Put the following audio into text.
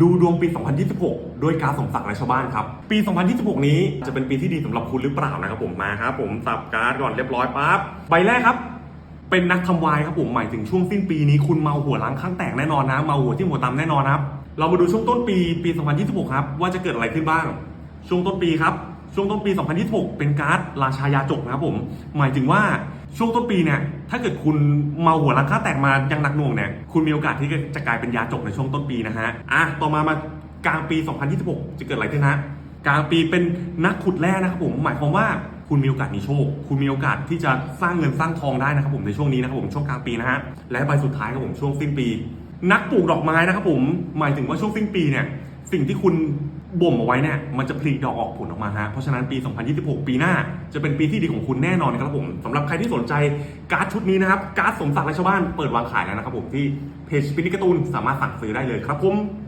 ดูดวงปี 2026โดยการส่งสักและชาวบ้านครับ ปี 2026 นี้จะเป็นปีที่ดีสำหรับคุณหรือเปล่านะครับผมมาครับผมสับการ์ดก่อนเรียบร้อยปั๊บใบแรกครับ เป็นนักทำวายครับผมหมายถึงช่วงสิ้นปีนี้คุณเมาหัวล้างข้างแตกแน่นอนนะเมาหัวที่หัวตำแน่นอนครับ เรามาดูช่วงต้นปีปี 2026 ครับว่าจะเกิดอะไรขึ้นบ้าง ช่วงต้นปีครับ ช่วงต้นปี 2026 เป็นการ์ดราชายาจกนะครับผม หมายถึงว่าช่วงต้นปีเนี่ย ถ้าเกิดคุณเมาหัวรังค่าแตกมายังหนักหน่วงเนี่ย คุณมีโอกาสที่จะกลายเป็นยาจกในช่วงต้นปีนะฮะ อะ ต่อมามากลางปี 2026 จะเกิดอะไรขึ้นฮะกลางปีเป็นนักขุดแร่นะครับผม หมายความว่าคุณมีโอกาสมีโชค คุณมีโอกาสที่จะสร้างเงินสร้างทองได้นะครับผมในช่วงนี้นะครับผมช่วงกลางปีนะฮะ และใบสุดท้ายครับผมช่วงสิ้นปี นักปลูกดอกไม้นะครับผม หมายถึงว่าช่วงสิ้นปีเนี่ยสิ่งที่คุณ บ่มเอาไว้เนี่ยมันจะผลิดอกออกผลออกมาฮะเพราะฉะนั้นปี 2026 ปีหน้า จะเป็นปีที่ดีของคุณแน่นอนครับผมสำหรับใครที่สนใจการ์ดชุดนี้นะครับการ์ดสมศักดิ์และชาวบ้านเปิดวางขายแล้วนะครับผมที่เพจปินิการ์ตูนสามารถสั่งซื้อได้เลยครับผม